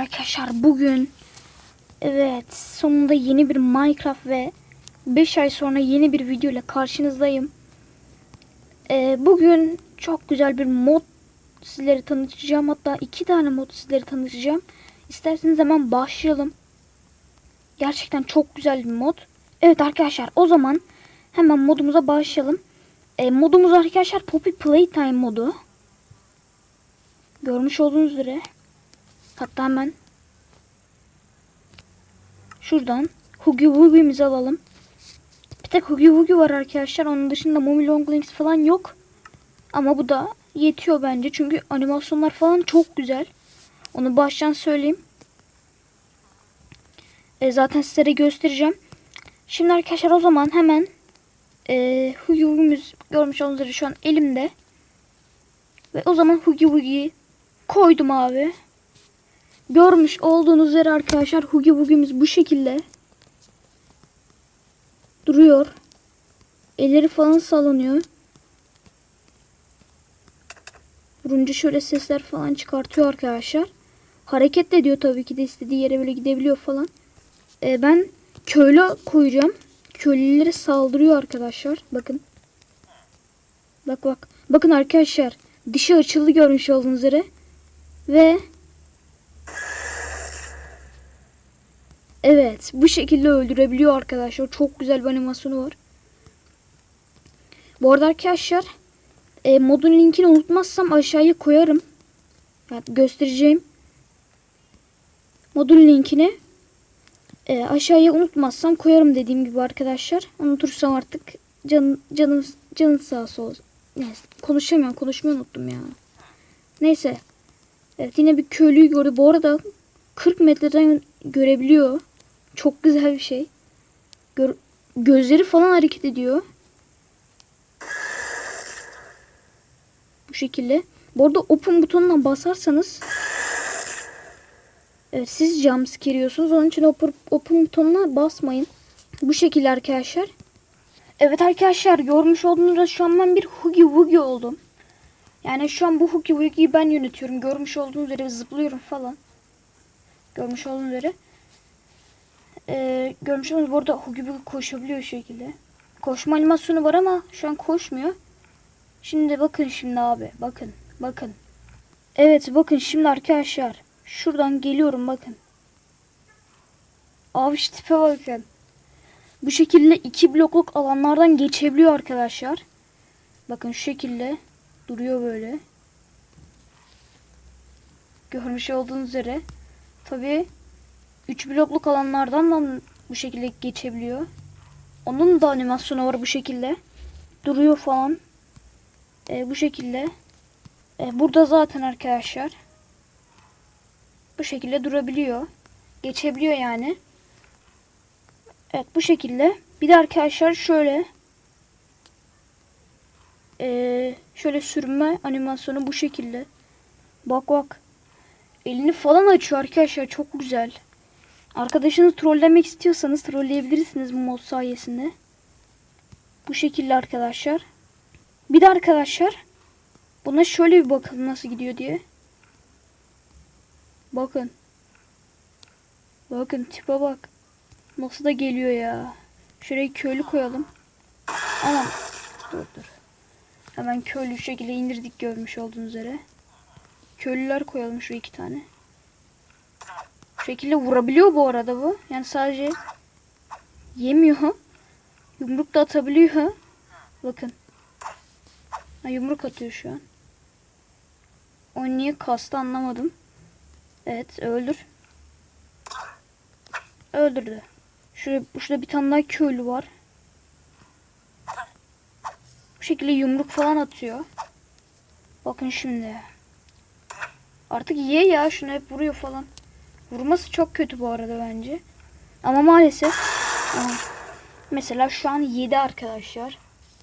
arkadaşlar bugün evet sonunda yeni bir Minecraft ve 5 ay sonra yeni bir video ile karşınızdayım. Ee, bugün çok güzel bir mod sizlere tanıtacağım. Hatta iki tane mod sizlere tanıtacağım. İsterseniz hemen başlayalım. Gerçekten çok güzel bir mod. Evet arkadaşlar o zaman hemen modumuza başlayalım. Ee, modumuz arkadaşlar Poppy Playtime modu. Görmüş olduğunuz üzere. Hatta hemen şuradan Hugi Wugi'mizi alalım. Bir tek Hugi Wugi var arkadaşlar. Onun dışında Mommy Long Legs falan yok. Ama bu da yetiyor bence. Çünkü animasyonlar falan çok güzel. Onu baştan söyleyeyim. E, zaten sizlere göstereceğim. Şimdi arkadaşlar o zaman hemen e, Hugi Wugi'miz görmüş olduğunuz şu an elimde. Ve o zaman Hugi Wugi'yi koydum abi. Görmüş olduğunuz üzere arkadaşlar Hugi Wugi'miz bu şekilde duruyor. Elleri falan sallanıyor. Vurunca şöyle sesler falan çıkartıyor arkadaşlar. Hareket de ediyor tabii ki de istediği yere böyle gidebiliyor falan. Ee, ben köylü koyacağım. Köylülere saldırıyor arkadaşlar. Bakın. Bak bak. Bakın arkadaşlar. Dişi açıldı görmüş olduğunuz üzere. Ve Evet, bu şekilde öldürebiliyor arkadaşlar. Çok güzel bir animasyonu var. Bu arada arkadaşlar e, modun linkini unutmazsam aşağıya koyarım. Yani göstereceğim. Modun linkini e, aşağıya unutmazsam koyarım dediğim gibi arkadaşlar. Unutursam artık can, canım canın sağ olsun. Neyse, konuşamıyorum. Konuşmayı unuttum ya. Neyse. Evet yine bir köylüyü gördü. Bu arada 40 metreden görebiliyor. Çok güzel bir şey. Gör gözleri falan hareket ediyor. Bu şekilde. Bu arada open butonuna basarsanız Evet siz jumpscare yiyorsunuz. Onun için open, open butonuna basmayın. Bu şekilde arkadaşlar. Evet arkadaşlar görmüş olduğunuz şu an ben bir Hugi Wugi oldum. Yani şu an bu Hugi Wugi'yi ben yönetiyorum. Görmüş olduğunuz üzere zıplıyorum falan. Görmüş olduğunuz üzere. Ee, görmüş olduğunuz bu arada Hugi Wugi koşabiliyor şekilde. Koşma animasyonu var ama şu an koşmuyor. Şimdi bakın şimdi abi. Bakın. Bakın. Evet bakın şimdi arkadaşlar. Şuradan geliyorum bakın. Abi şu tipe bakın. Bu şekilde iki blokluk alanlardan geçebiliyor arkadaşlar. Bakın şu şekilde duruyor böyle. Görmüş olduğunuz üzere. Tabi 3 blokluk alanlardan da bu şekilde geçebiliyor. Onun da animasyonu var bu şekilde. Duruyor falan. Ee, bu şekilde. Ee, burada zaten arkadaşlar. Bu şekilde durabiliyor. Geçebiliyor yani. Evet bu şekilde. Bir de arkadaşlar şöyle. Ee, şöyle sürme animasyonu bu şekilde. Bak bak. Elini falan açıyor arkadaşlar. Çok güzel. Arkadaşınızı trollemek istiyorsanız trolleyebilirsiniz bu mod sayesinde. Bu şekilde arkadaşlar. Bir de arkadaşlar buna şöyle bir bakalım nasıl gidiyor diye. Bakın. Bakın tipe bak. Nasıl da geliyor ya. Şuraya köylü koyalım. Anam. Dur dur. Hemen köylü şekilde indirdik görmüş olduğunuz üzere. Köylüler koyalım şu iki tane. Şekilde vurabiliyor bu arada bu. Yani sadece yemiyor. Yumruk da atabiliyor. Bakın. Ha, yumruk atıyor şu an. O niye kastı anlamadım. Evet öldür. Öldürdü. Şurada, şurada bir tane daha köylü var. Bu şekilde yumruk falan atıyor. Bakın şimdi. Artık ye ya şunu hep vuruyor falan. Vurması çok kötü bu arada bence. Ama maalesef. Aha. Mesela şu an 7 arkadaşlar.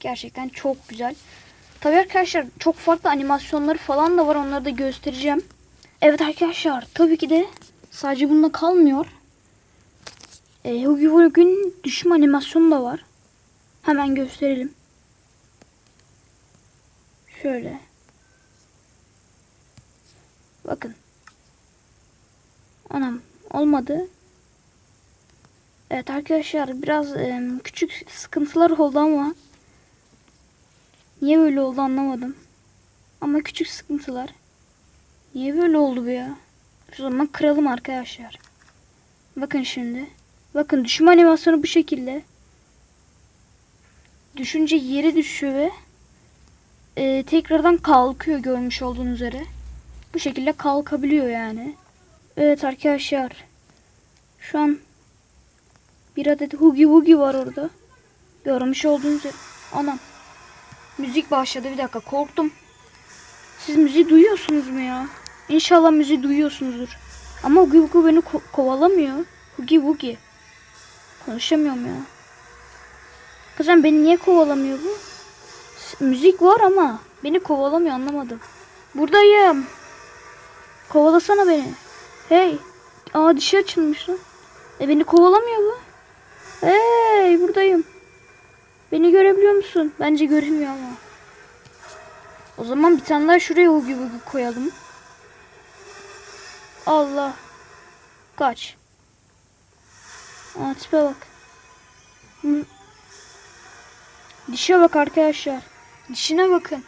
Gerçekten çok güzel. Tabii arkadaşlar çok farklı animasyonları falan da var. Onları da göstereceğim. Evet arkadaşlar tabii ki de sadece bununla kalmıyor. E, Hugi Wugi'nin düşme animasyonu da var. Hemen gösterelim. Şöyle. Bakın. Olmadı. Evet arkadaşlar biraz e, küçük sıkıntılar oldu ama niye böyle oldu anlamadım. Ama küçük sıkıntılar. Niye böyle oldu bu ya? O zaman kıralım arkadaşlar. Bakın şimdi. Bakın düşme animasyonu bu şekilde. Düşünce yere düşüyor ve e, tekrardan kalkıyor görmüş olduğunuz üzere. Bu şekilde kalkabiliyor yani. Evet arkadaşlar. Şu an bir adet Hugi Wugi var orada. Görmüş olduğunuz. Anam. Müzik başladı. Bir dakika korktum. Siz müziği duyuyorsunuz mu ya? İnşallah müziği duyuyorsunuzdur. Ama Hugi Wugi beni ko- kovalamıyor. Hugi Wugi. Konuşamıyorum ya. Kızım beni niye kovalamıyor bu? Müzik var ama beni kovalamıyor anlamadım. Buradayım. Kovalasana beni. Hey. Aa dişi açılmış lan. E beni kovalamıyor bu. Hey buradayım. Beni görebiliyor musun? Bence görünmüyor ama. O zaman bir tane daha şuraya Hugi Wugi koyalım. Allah. Kaç. Aa tipe bak. Hı. Dişe bak arkadaşlar. Dişine bakın.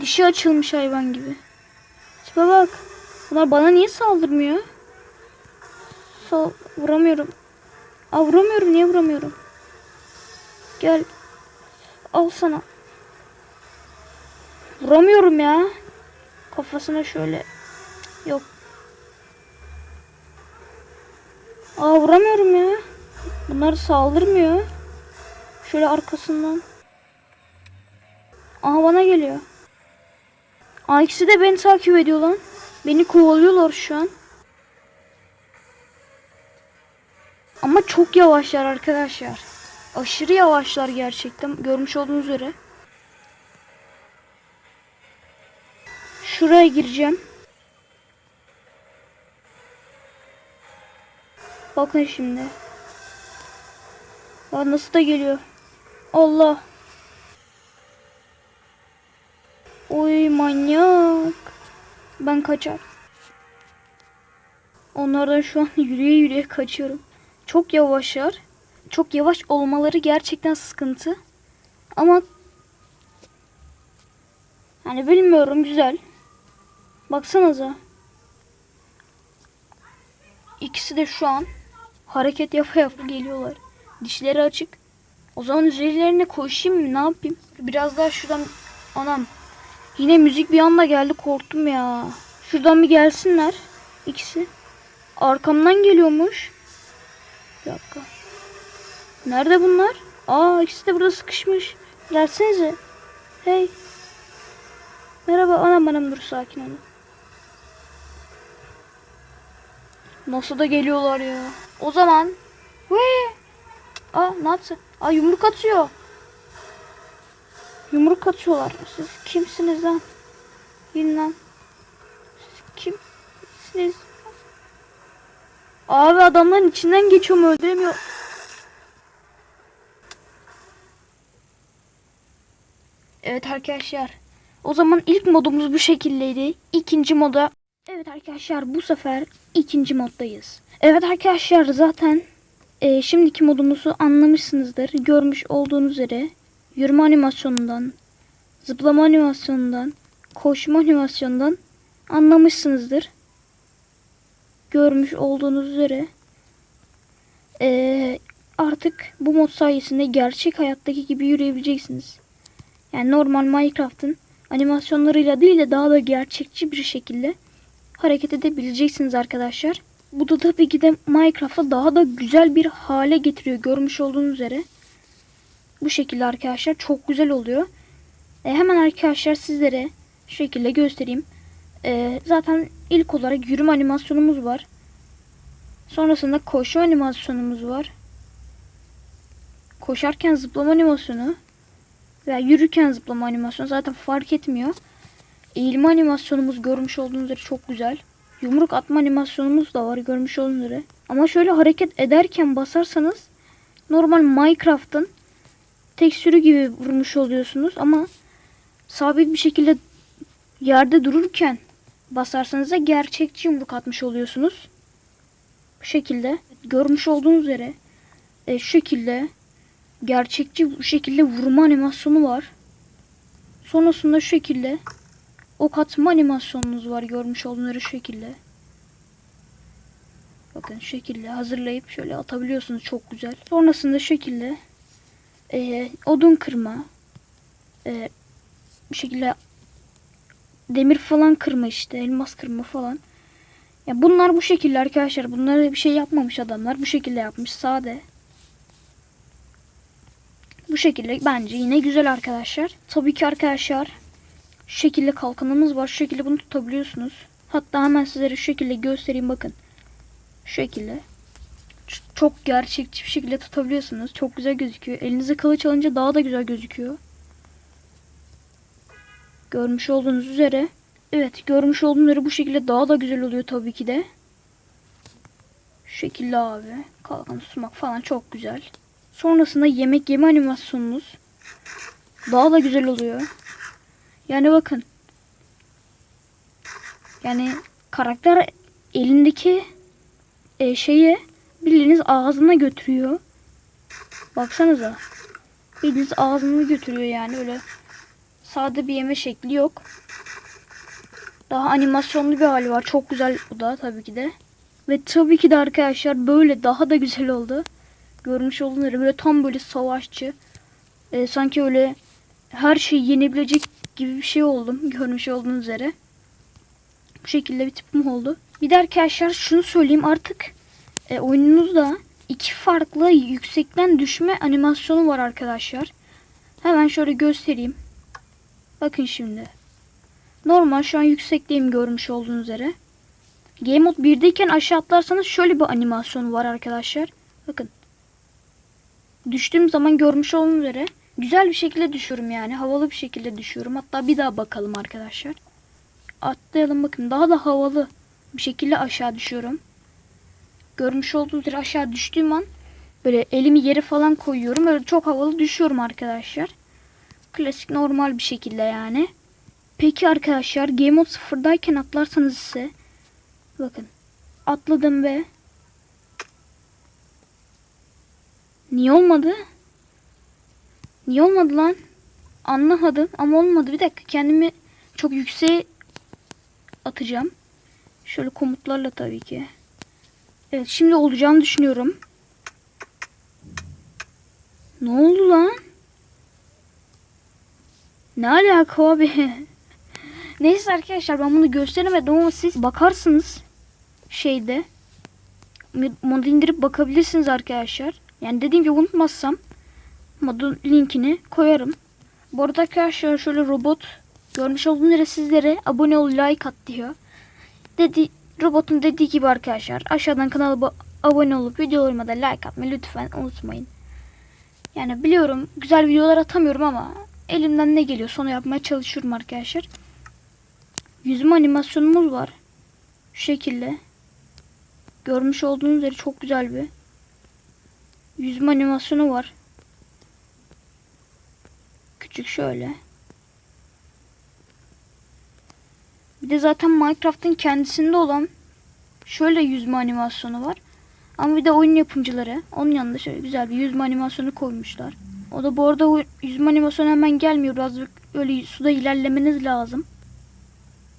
Dişi açılmış hayvan gibi. Tipe bak. Bunlar bana niye saldırmıyor? Sal vuramıyorum. Aa vuramıyorum. Niye vuramıyorum? Gel. Al sana. Vuramıyorum ya. Kafasına şöyle. Yok. Aa vuramıyorum ya. Bunlar saldırmıyor. Şöyle arkasından. Aha bana geliyor. Aa ikisi de beni takip ediyor lan. Beni kovalıyorlar şu an. Ama çok yavaşlar arkadaşlar. Aşırı yavaşlar gerçekten. Görmüş olduğunuz üzere. Şuraya gireceğim. Bakın şimdi. Ya nasıl da geliyor. Allah. Oy manyak. Ben kaçar. Onlardan şu an yürüye yürüye kaçıyorum. Çok yavaşlar. Çok yavaş olmaları gerçekten sıkıntı. Ama hani bilmiyorum güzel. Baksanıza. İkisi de şu an hareket yapa yapa geliyorlar. Dişleri açık. O zaman üzerlerine koşayım mı? Ne yapayım? Biraz daha şuradan anam. Yine müzik bir anda geldi korktum ya. Şuradan bir gelsinler. ikisi. Arkamdan geliyormuş. Bir dakika. Nerede bunlar? Aa ikisi de burada sıkışmış. Gelsenize. Hey. Merhaba anam anam dur sakin olun. Nasıl da geliyorlar ya. O zaman. Vee. Aa ne yaptı? Aa yumruk atıyor. Yumruk atıyorlar. Siz kimsiniz lan? Yine. Siz kimsiniz? Abi adamların içinden geçiyorum öldüremiyor. Evet arkadaşlar. O zaman ilk modumuz bu şekildeydi. İkinci moda. Evet arkadaşlar bu sefer ikinci moddayız. Evet arkadaşlar zaten e, şimdiki modumuzu anlamışsınızdır. Görmüş olduğunuz üzere yürüme animasyonundan, zıplama animasyonundan, koşma animasyonundan anlamışsınızdır. Görmüş olduğunuz üzere e, artık bu mod sayesinde gerçek hayattaki gibi yürüyebileceksiniz. Yani normal Minecraft'ın animasyonlarıyla değil de daha da gerçekçi bir şekilde hareket edebileceksiniz arkadaşlar. Bu da tabii ki de Minecraft'ı daha da güzel bir hale getiriyor görmüş olduğunuz üzere. Bu şekilde arkadaşlar çok güzel oluyor. E, hemen arkadaşlar sizlere şu şekilde göstereyim. E, zaten ilk olarak yürüme animasyonumuz var. Sonrasında koşu animasyonumuz var. Koşarken zıplama animasyonu veya yürürken zıplama animasyonu zaten fark etmiyor. Eğilme animasyonumuz görmüş olduğunuz üzere çok güzel. Yumruk atma animasyonumuz da var görmüş olduğunuz üzere. Ama şöyle hareket ederken basarsanız normal Minecraft'ın tekstürü gibi vurmuş oluyorsunuz ama sabit bir şekilde yerde dururken basarsanız da gerçekçi yumruk atmış oluyorsunuz. Bu şekilde görmüş olduğunuz üzere e, şu şekilde gerçekçi bu şekilde vurma animasyonu var. Sonrasında şu şekilde ok atma animasyonunuz var görmüş olduğunuz şu şekilde. Bakın şu şekilde hazırlayıp şöyle atabiliyorsunuz çok güzel. Sonrasında şu şekilde e, odun kırma e, bu şekilde demir falan kırma işte elmas kırma falan. Ya bunlar bu şekilde arkadaşlar. Bunları bir şey yapmamış adamlar. Bu şekilde yapmış sade. Bu şekilde bence yine güzel arkadaşlar. Tabii ki arkadaşlar şu şekilde kalkanımız var. Şu şekilde bunu tutabiliyorsunuz. Hatta hemen sizlere şu şekilde göstereyim bakın. Şu şekilde. Çok gerçekçi bir şekilde tutabiliyorsunuz. Çok güzel gözüküyor. Elinize kılıç alınca daha da güzel gözüküyor. Görmüş olduğunuz üzere. Evet görmüş olduğunuz üzere bu şekilde daha da güzel oluyor tabii ki de. Şu şekilde abi. Kalkan tutmak falan çok güzel. Sonrasında yemek yeme animasyonunuz daha da güzel oluyor. Yani bakın. Yani karakter elindeki e, şeyi bildiğiniz ağzına götürüyor. Baksanıza. Bildiğiniz ağzına götürüyor yani öyle sade bir yeme şekli yok. Daha animasyonlu bir hali var. Çok güzel bu da tabii ki de. Ve tabii ki de arkadaşlar böyle daha da güzel oldu. Görmüş olduğunuz üzere böyle tam böyle savaşçı. Ee, sanki öyle her şeyi yenebilecek gibi bir şey oldum. Görmüş olduğunuz üzere. Bu şekilde bir tipim oldu. Bir de arkadaşlar şunu söyleyeyim artık e, oyununuzda iki farklı yüksekten düşme animasyonu var arkadaşlar. Hemen şöyle göstereyim. Bakın şimdi. Normal şu an yüksekteyim görmüş olduğunuz üzere. Game Mode 1'deyken aşağı atlarsanız şöyle bir animasyon var arkadaşlar. Bakın. Düştüğüm zaman görmüş olduğunuz üzere güzel bir şekilde düşüyorum yani. Havalı bir şekilde düşüyorum. Hatta bir daha bakalım arkadaşlar. Atlayalım bakın. Daha da havalı bir şekilde aşağı düşüyorum. Görmüş olduğunuz üzere aşağı düştüğüm an böyle elimi yere falan koyuyorum. Böyle çok havalı düşüyorum arkadaşlar. Klasik normal bir şekilde yani. Peki arkadaşlar Game Mode 0'dayken atlarsanız ise bakın atladım ve niye olmadı? Niye olmadı lan? Anlamadım ama olmadı. Bir dakika kendimi çok yükseğe atacağım. Şöyle komutlarla tabii ki. Evet şimdi olacağını düşünüyorum. Ne oldu lan? Ne alaka abi? Neyse arkadaşlar ben bunu gösteremedim ama siz bakarsınız şeyde modu indirip bakabilirsiniz arkadaşlar. Yani dediğim gibi unutmazsam modun linkini koyarım. Bu arada arkadaşlar şöyle robot görmüş olduğunuz üzere sizlere abone ol like at diyor. Dedi, robotun dediği gibi arkadaşlar aşağıdan kanala abone olup videolarıma da like atmayı lütfen unutmayın. Yani biliyorum güzel videolar atamıyorum ama elimden ne geliyor onu yapmaya çalışıyorum arkadaşlar. Yüzme animasyonumuz var. Şu şekilde. Görmüş olduğunuz üzere çok güzel bir yüzme animasyonu var. Küçük şöyle. Bir de zaten Minecraft'ın kendisinde olan şöyle yüzme animasyonu var. Ama bir de oyun yapımcıları onun yanında şöyle güzel bir yüzme animasyonu koymuşlar. O da bu arada yüzme animasyonu hemen gelmiyor. Biraz öyle suda ilerlemeniz lazım.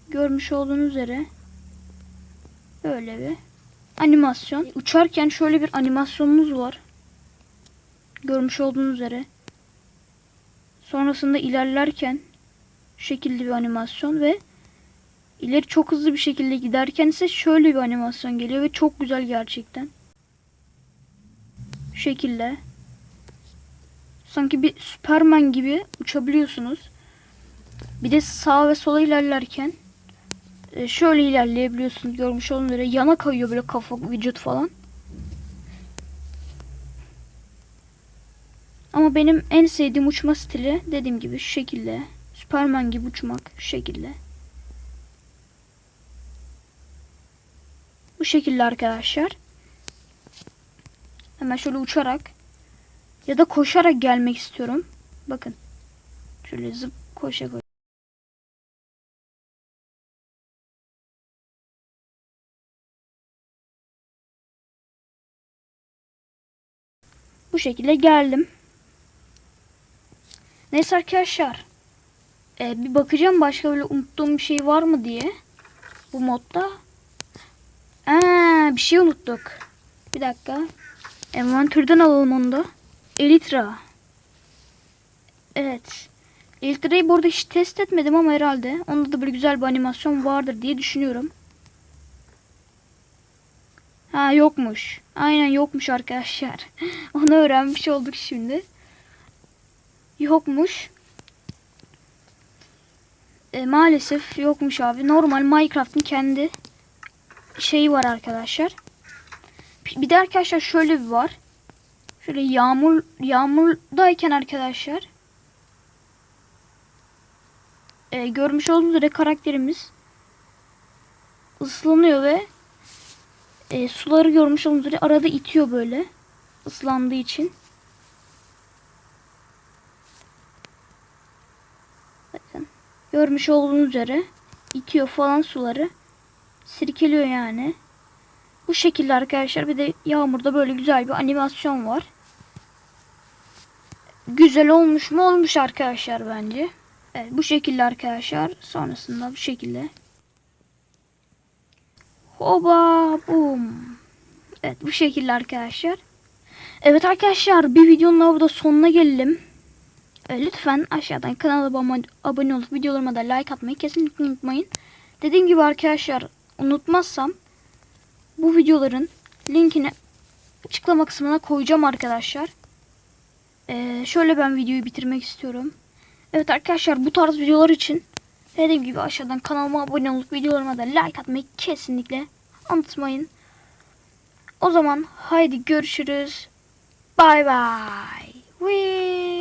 Görmüş olduğunuz üzere böyle bir animasyon. Uçarken şöyle bir animasyonumuz var. Görmüş olduğunuz üzere. Sonrasında ilerlerken şu şekilde bir animasyon ve ileri çok hızlı bir şekilde giderken ise şöyle bir animasyon geliyor ve çok güzel gerçekten. Şu şekilde. Sanki bir Superman gibi uçabiliyorsunuz. Bir de sağa ve sola ilerlerken e, şöyle ilerleyebiliyorsunuz. Görmüş olduğunuz üzere yana kayıyor böyle kafa, vücut falan. Ama benim en sevdiğim uçma stili dediğim gibi şu şekilde. Superman gibi uçmak şu şekilde. Bu şekilde arkadaşlar. Hemen şöyle uçarak ya da koşarak gelmek istiyorum. Bakın. Şöyle zıp koşa koşa. Bu şekilde geldim. Neyse arkadaşlar. Ee, bir bakacağım başka böyle unuttuğum bir şey var mı diye. Bu modda. Aa, bir şey unuttuk. Bir dakika. Envantürden alalım onu da. Elitra. Evet. Elitra'yı bu hiç test etmedim ama herhalde. Onda da böyle güzel bir animasyon vardır diye düşünüyorum. Ha yokmuş. Aynen yokmuş arkadaşlar. Onu öğrenmiş olduk şimdi. Yokmuş. E, maalesef yokmuş abi. Normal Minecraft'ın kendi şeyi var arkadaşlar. Bir de arkadaşlar şöyle bir var. Şöyle yağmur yağmurdayken arkadaşlar e, görmüş olduğunuz üzere karakterimiz ıslanıyor ve e, suları görmüş olduğunuz üzere arada itiyor böyle ıslandığı için. Bakın görmüş olduğunuz üzere itiyor falan suları sirkeliyor yani. Bu şekilde arkadaşlar bir de yağmurda böyle güzel bir animasyon var. Güzel olmuş mu? Olmuş arkadaşlar bence. Evet bu şekilde arkadaşlar. Sonrasında bu şekilde. Hoba bum. Evet bu şekilde arkadaşlar. Evet arkadaşlar bir videonun burada sonuna gelelim. E, lütfen aşağıdan kanalıma abone olup videolarıma da like atmayı kesinlikle unutmayın. Dediğim gibi arkadaşlar unutmazsam bu videoların linkini açıklama kısmına koyacağım arkadaşlar. Ee, şöyle ben videoyu bitirmek istiyorum. Evet arkadaşlar bu tarz videolar için dediğim gibi aşağıdan kanalıma abone olup videolarıma da like atmayı kesinlikle unutmayın. O zaman haydi görüşürüz. Bay bay.